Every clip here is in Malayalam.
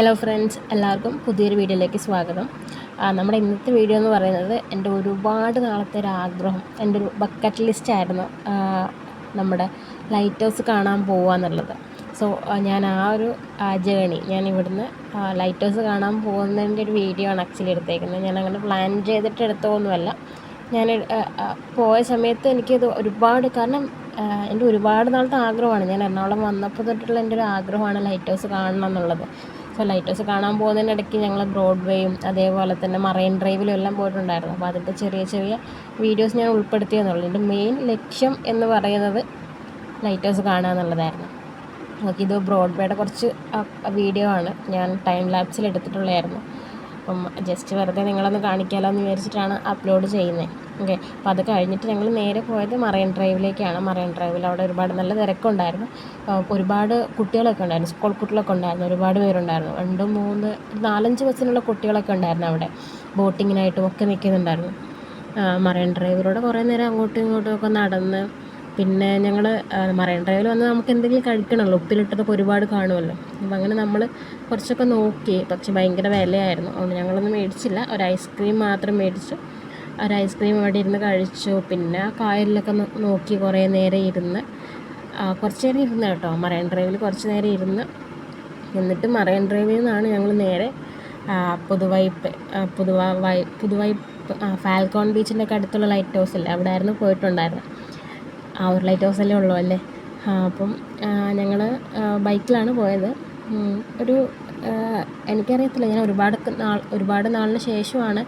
ഹലോ ഫ്രണ്ട്സ് എല്ലാവർക്കും പുതിയൊരു വീഡിയോയിലേക്ക് സ്വാഗതം. നമ്മുടെ ഇന്നത്തെ വീഡിയോ എന്ന് പറയുന്നത് എന്റെ ഒരുപാട് നാളത്തെ ഒരു ആഗ്രഹം എന്റെ ഒരു ബക്കറ്റ് ലിസ്റ്റ് ആയിരുന്നു നമ്മുടെ ലൈറ്റ് ഹൗസ് കാണാൻ പോവുക എന്നുള്ളത്. സോ ഞാൻ ആ ഒരു ജേണി ഞാൻ ഇവിടുന്ന് ലൈറ്റ് ഹൗസ് കാണാൻ പോകുന്നതിന്റെ ഒരു വീഡിയോ ആണ് ആക്ച്വലി എടുത്തേക്കുന്നത്. ഞാൻ അങ്ങനെ പ്ലാൻ ചെയ്തിട്ട് എടുത്തതൊന്നുമല്ല ഞാൻ പോയ സമയത്ത് എനിക്കത് ഒരുപാട് കാരണം എന്റെ ഒരുപാട് നാളത്തെ ആഗ്രഹമാണ്. ഞാൻ എറണാകുളം വന്നപ്പോൾ തൊട്ടുള്ള എന്റെ ഒരു ആഗ്രഹമാണ് ലൈറ്റ് ഹൗസ് കാണണം എന്നുള്ളത്. സോ ലൈറ്റ് ഹൗസ് കാണാൻ പോകുന്നതിനിടയ്ക്ക് ഞങ്ങൾ ബ്രോഡ്വേയും അതേപോലെ തന്നെ മറൈൻ ഡ്രൈവിലും എല്ലാം പോയിട്ടുണ്ടായിരുന്നു. അപ്പോൾ അതിന്റെ ചെറിയ ചെറിയ വീഡിയോസ് ഞാൻ ഉൾപ്പെടുത്തിയെന്നുള്ളൂ. എന്റെ മെയിൻ ലക്ഷ്യം എന്ന് പറയുന്നത് ലൈറ്റ് ഹൗസ് കാണുക എന്നുള്ളതായിരുന്നു. ഓക്കെ ഇത് ബ്രോഡ്വേയുടെ കുറച്ച് വീഡിയോ ആണ്. ഞാൻ ടൈം ലാപ്സിൽ എടുത്തിട്ടുള്ളതായിരുന്നു. അപ്പം ജസ്റ്റ് വെറുതെ നിങ്ങളൊന്ന് കാണിക്കാമല്ലോ എന്ന് വിചാരിച്ചിട്ടാണ് അപ്ലോഡ് ചെയ്യുന്നത് ഓക്കെ. അപ്പോൾ അത് കഴിഞ്ഞിട്ട് ഞങ്ങൾ നേരെ പോയത് മറൈൻ ഡ്രൈവിലേക്കാണ്. മറൈൻ ഡ്രൈവിൽ അവിടെ ഒരുപാട് നല്ല തിരക്കുണ്ടായിരുന്നു. ഒരുപാട് കുട്ടികളൊക്കെ ഉണ്ടായിരുന്നു. സ്കൂൾ കുട്ടികളൊക്കെ ഉണ്ടായിരുന്നു. ഒരുപാട് പേരുണ്ടായിരുന്നു. രണ്ട് മൂന്ന് നാലഞ്ച് ബസ്സിനുള്ള കുട്ടികളൊക്കെ ഉണ്ടായിരുന്നു അവിടെ. ബോട്ടിങ്ങിനായിട്ടും ഒക്കെ നിൽക്കുന്നുണ്ടായിരുന്നു. മറൈൻ ഡ്രൈവിലൂടെ കുറേ നേരം അങ്ങോട്ടും ഇങ്ങോട്ടും ഒക്കെ നടന്ന് പിന്നെ ഞങ്ങൾ മറൈൻ ഡ്രൈവിൽ വന്ന് നമുക്ക് എന്തെങ്കിലും കഴിക്കണമല്ലോ. ഉപ്പിലിട്ടതൊക്കെ ഒരുപാട് കാണുമല്ലോ. അപ്പം അങ്ങനെ നമ്മൾ കുറച്ചൊക്കെ നോക്കി. പക്ഷെ ഭയങ്കര വിലയായിരുന്നു. അതുകൊണ്ട് ഞങ്ങളൊന്നും മേടിച്ചില്ല. ഒരു ഐസ്ക്രീം മാത്രം മേടിച്ചു. ഒരു ഐസ്ക്രീം അവിടെ ഇരുന്ന് കഴിച്ചു. പിന്നെ കായലിലൊക്കെ നോക്കി കുറേ നേരം ഇരുന്ന് കുറച്ച് നേരം ഇരുന്ന് കേട്ടോ മറൈൻ ഡ്രൈവിൽ കുറച്ച് നേരം ഇരുന്ന്. എന്നിട്ട് മറൈൻ ഡ്രൈവിൽ നിന്നാണ് ഞങ്ങൾ നേരെ പുതുവൈപ്പ് പുതുവ വൈ പുതുവൈപ്പ് ഫാൽക്കോൺ ബീച്ചിന്റെ ഒക്കെ അടുത്തുള്ള ലൈറ്റ് ഹൗസ് അല്ലേ അവിടെ ആയിരുന്നു പോയിട്ടുണ്ടായിരുന്നത്. ആ ഒരു ലൈറ്റ് ഹൗസ് അല്ലേ ഉള്ളൂ അല്ലേ? അപ്പം ഞങ്ങൾ ബൈക്കിലാണ് പോയത്. ഒരു എനിക്കറിയത്തില്ല ഞാൻ ഒരുപാട് നാൾ ഒരുപാട് നാളിന് ശേഷമാണ്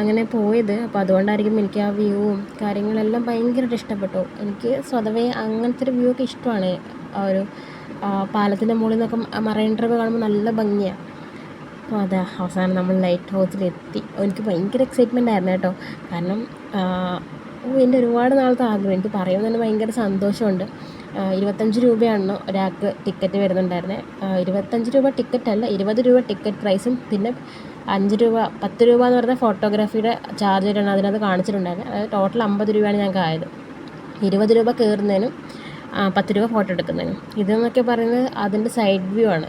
അങ്ങനെ പോയത്. അപ്പോൾ അതുകൊണ്ടായിരിക്കും എനിക്ക് ആ വ്യൂവും കാര്യങ്ങളെല്ലാം ഭയങ്കരമായിട്ട് ഇഷ്ടപ്പെട്ടു. എനിക്ക് സ്വതവേ അങ്ങനത്തെ ഒരു വ്യൂ ഒക്കെ ഇഷ്ടമാണ്. ആ ഒരു പാലത്തിന്റെ മുകളിൽ നിന്നൊക്കെ മറൈൻ ഡ്രൈവ് കാണുമ്പോൾ നല്ല ഭംഗിയാണ് അപ്പോൾ അതാ അവസാനം നമ്മൾ ലൈറ്റ് ഹൗസിൽ എത്തി എനിക്ക് ഭയങ്കര എക്സൈറ്റ്മെന്റ് ആയിരുന്നു കേട്ടോ. കാരണം ഓ എന്റെ ഒരുപാട് നാളത്തെ ആഗ്രഹം. എനിക്ക് പറയുമ്പോൾ തന്നെ ഭയങ്കര സന്തോഷമുണ്ട്. ഇരുപത്തഞ്ച് രൂപയാണ് ഒരാൾക്ക് ടിക്കറ്റ് വരുന്നുണ്ടായിരുന്നത് ഇരുപത്തഞ്ച് രൂപ ടിക്കറ്റ് അല്ല ഇരുപത് രൂപ ടിക്കറ്റ് പ്രൈസും പിന്നെ അഞ്ച് രൂപ പത്ത് രൂപ എന്ന് പറഞ്ഞ ഫോട്ടോഗ്രാഫിയുടെ ചാർജ് ആയിട്ടാണ് അതിനകത്ത് കാണിച്ചിട്ടുണ്ടായിരുന്നത് അതായത് ടോട്ടൽ അമ്പത് രൂപയാണ് ഞങ്ങൾക്ക് ആയത്. ഇരുപത് രൂപ കയറുന്നതിനും പത്ത് രൂപ ഫോട്ടോ എടുക്കുന്നതിനും. ഇതെന്നൊക്കെ പറയുന്നത് അതിന്റെ സൈഡ് വ്യൂ ആണ്.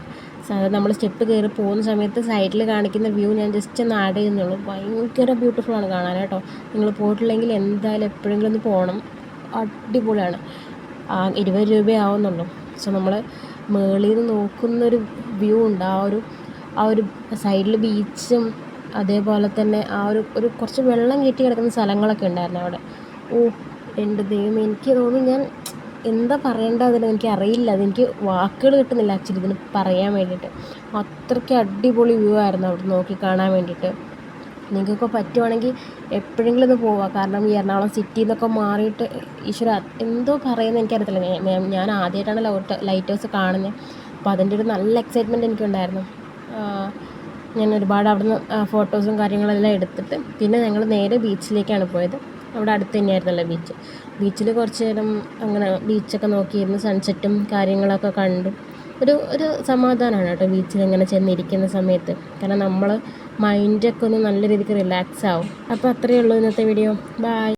നമ്മൾ സ്റ്റെപ്പ് കയറി പോകുന്ന സമയത്ത് സൈഡിൽ കാണിക്കുന്ന വ്യൂ ഞാൻ ജസ്റ്റ് ഒന്ന് ആഡ് ചെയ്യുന്നുള്ളൂ. ഭയങ്കര ബ്യൂട്ടിഫുൾ ആണ് കാണാൻ കേട്ടോ. നിങ്ങൾ പോയിട്ടില്ലെങ്കിൽ എന്തായാലും എപ്പോഴെങ്കിലും ഒന്ന് പോകണം. അടിപൊളിയാണ്. ഇരുപത് രൂപയാവുന്നുള്ളൂ. സോ നമ്മൾ മേളിൽ നിന്ന് നോക്കുന്നൊരു വ്യൂ ഉണ്ട്. ആ ഒരു ആ ഒരു സൈഡിൽ ബീച്ചും അതേപോലെ തന്നെ ആ ഒരു ഒരു കുറച്ച് വെള്ളം കെട്ടി കിടക്കുന്ന സ്ഥലങ്ങളൊക്കെ ഉണ്ടായിരുന്നു അവിടെ. ഓ എന്റെ ദൈവം എനിക്ക് തോന്നുന്നു ഞാൻ എന്താ പറയേണ്ടത് അതിന് എനിക്ക് അറിയില്ല. അതെനിക്ക് വാക്കുകൾ കിട്ടുന്നില്ല ആക്ച്വലി ഇതിന് പറയാൻ വേണ്ടിയിട്ട്. അത്രയ്ക്ക് അടിപൊളി വ്യൂ ആയിരുന്നു അവിടെ നോക്കി കാണാൻ വേണ്ടിയിട്ട്. നിങ്ങൾക്കൊക്കെ പറ്റുവാണെങ്കിൽ എപ്പോഴെങ്കിലും ഒന്ന് പോവുക കാരണം ഈ എറണാകുളം സിറ്റിയിൽ നിന്നൊക്കെ മാറിയിട്ട് ഈശ്വര എന്തോ പറയുന്നത് എനിക്കറിയത്തില്ല. ഞാൻ- ആദ്യമായിട്ടാണ് ലൈറ്റ് ഹൗസ് കാണുന്നത് അപ്പോൾ അതിന്റെ ഒരു നല്ല എക്സൈറ്റ്മെന്റ് എനിക്കുണ്ടായിരുന്നു. ഞാൻ ഒരുപാട് അവിടുന്ന് ഫോട്ടോസും കാര്യങ്ങളെല്ലാം എടുത്തിട്ട് പിന്നെ ഞങ്ങൾ നേരെ ബീച്ചിലേക്കാണ് പോയത്. അവിടെ അടുത്ത് തന്നെയായിരുന്നല്ലോ ബീച്ച് ബീച്ചിൽ കുറച്ച് നേരം അങ്ങനെ ബീച്ചൊക്കെ നോക്കിയിരുന്നു സൺസെറ്റും കാര്യങ്ങളൊക്കെ കണ്ടു. ഒരു ഒരു സമാധാനമാണ് കേട്ടോ ബീച്ചിൽ ഇങ്ങനെ ചെന്നിരിക്കുന്ന സമയത്ത്. കാരണം നമ്മൾ മൈൻഡൊക്കെ ഒന്ന് നല്ല രീതിക്ക് റിലാക്സ് ആവും. അപ്പോൾ അത്രയേ ഉള്ളൂ ഇന്നത്തെ വീഡിയോ ബായ്